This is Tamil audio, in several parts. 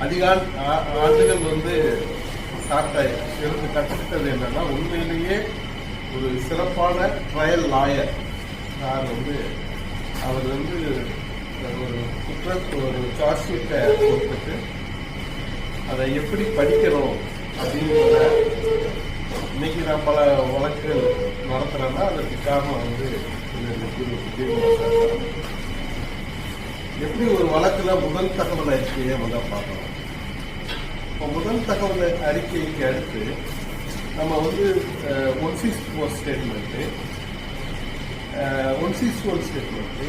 அதிகால் ஆண்டுகள் வந்து சாப்பிட்ட இருந்து கற்றுக்கிட்டது என்னன்னா உண்மையிலேயே ஒரு சிறப்பான ட்ரையல் லாயர். சார் வந்து அவர் வந்து ஒரு குற்ற ஒரு சார்ஜ்ஷீட்டை கொடுத்துட்டு அதை எப்படி படிக்கணும் அப்படின்றத இன்னைக்கு நான் பல வழக்குகள் நடத்துறேன்னா அதற்கு காரணம் வந்து இந்த எப்படி ஒரு வழக்குல முதல் தகவல் அறிக்கையை முதல் பார்க்கணும்? இப்போ முதல் தகவல் அறிக்கைக்கு அடுத்து நம்ம வந்து one six four statement one six four statement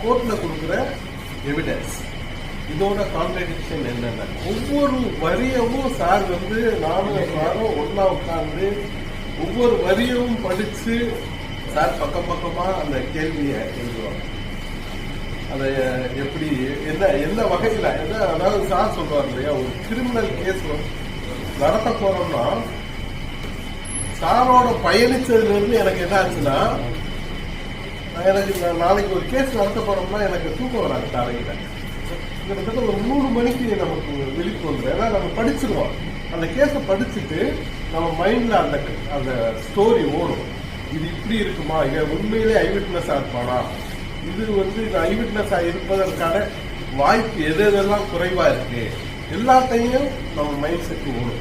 கோர்ட்டில் கொடுக்குற எவிடன்ஸ் இதோட கான்ட்ரடிக்ஷன் என்னென்ன ஒவ்வொரு வரியவும் சார் வந்து நானும் சாரும் ஒன்றா உட்கார்ந்து ஒவ்வொரு வரியவும் படிச்சு சார் பக்கம் பக்கமா அந்த கேள்வியை எழுதுவாங்க. அதை எப்படி என்ன எந்த வகையில என்ன அதாவது சார் சொல்றாரு இல்லையா ஒரு கிரிமினல் கேஸ் நடத்த போறோம்னா சாரோட பயணிச்சதுல இருந்து எனக்கு என்ன ஆச்சுன்னா எனக்கு நாளைக்கு ஒரு கேஸ் நடத்த போறோம்னா எனக்கு தூக்கம் வராது காலையில கிட்டத்தட்ட ஒரு மூணு மணிக்கு நமக்கு விழிப்பு வந்துடும் ஏன்னா நம்ம படிச்சிருவோம். அந்த கேஸை படிச்சுட்டு நம்ம மைண்ட்ல அந்த அந்த ஸ்டோரி ஓடும். இது இப்படி இருக்குமா? இதை உண்மையிலே ஐவிட்னஸ் இருப்பானா? இது வந்து ஐவிட்னஸ் இருப்பதற்கான வாய்ப்பு எது எதெல்லாம் குறைவாக இருக்கு? எல்லாத்தையும் நம்ம மைண்ட் செட்டு ஓடும்.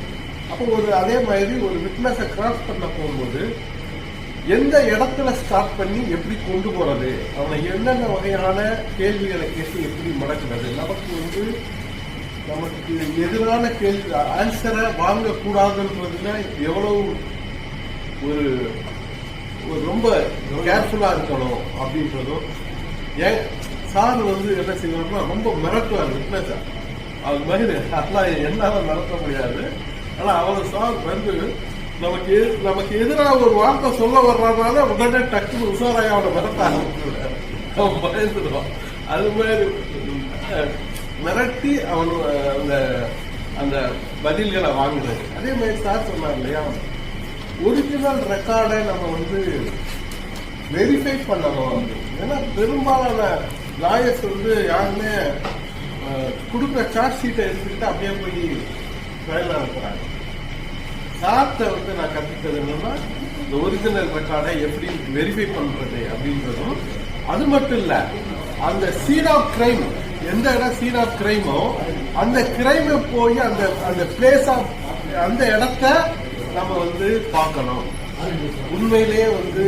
அப்போ ஒரு அதே மாதிரி ஒரு விட்னஸை கிராஸ் பண்ண போகும்போது எந்த இடத்துல ஸ்டார்ட் பண்ணி எப்படி கொண்டு போறது? அவனை என்னென்ன வகையான கேள்விகளை கேட்டு எப்படி மடக்கிறது? நமக்கு வந்து நமக்கு எதிரான கேள்வி ஆன்சரை வாங்கக்கூடாதுன்றதுல எவ்வளவு ஒரு ஒரு ரொம்ப கேர்ஃபுல்லாக இருக்கணும் அப்படின்றதும் ஏன்? சார் வந்து என்ன செய்வாருன்னா ரொம்ப மிரட்டுவார் விக்னேஷா. அது மாதிரி அதெல்லாம் என்னால் நடத்த முடியாது. ஆனால் அவர் சார் வந்து நமக்கு நமக்கு எதிராக ஒரு வார்த்தை சொல்ல வர்றதுனால உடனே டக்குனு உஷாராக அவனை மிரட்ட ஆரம்பிச்சுடுவார் அவன் பயந்துடுவான். அது மாதிரி மிரட்டி அவன் அந்த அந்த பதில்களை வாங்குறது அதே மாதிரி சார் சொன்னார் இல்லையா? ஒரிஜினல் ரெக்கார்டை நம்ம வந்து வெரிஃபை பண்ணணும் ஏன்னா பெரும்பாலான லாயர்ஸ் வந்து யாருமே கொடுக்குற சார்ஜ் ஷீட்டை எடுத்துக்கிட்டு அப்படியே போய் ட்ரையல் நடத்துறாங்க சார்ட்டை வந்து நான் கற்றுக்கிறது என்னன்னா இந்த ஒரிஜினல் ரெக்கார்டை எப்படி வெரிஃபை பண்ணுறது அப்படின்றதும் அது மட்டும் இல்லை அந்த சீன் ஆஃப் கிரைம் எந்த இடம் சீன் ஆஃப் கிரைமோ அந்த கிரைமை போய் அந்த அந்த பிளேஸ் ஆஃப் அந்த இடத்த நம்ம வந்து பார்க்கணும். உண்மையிலேயே வந்து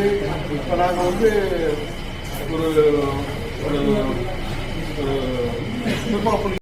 இப்ப நாங்க வந்து ஒரு ஒரு ஒரு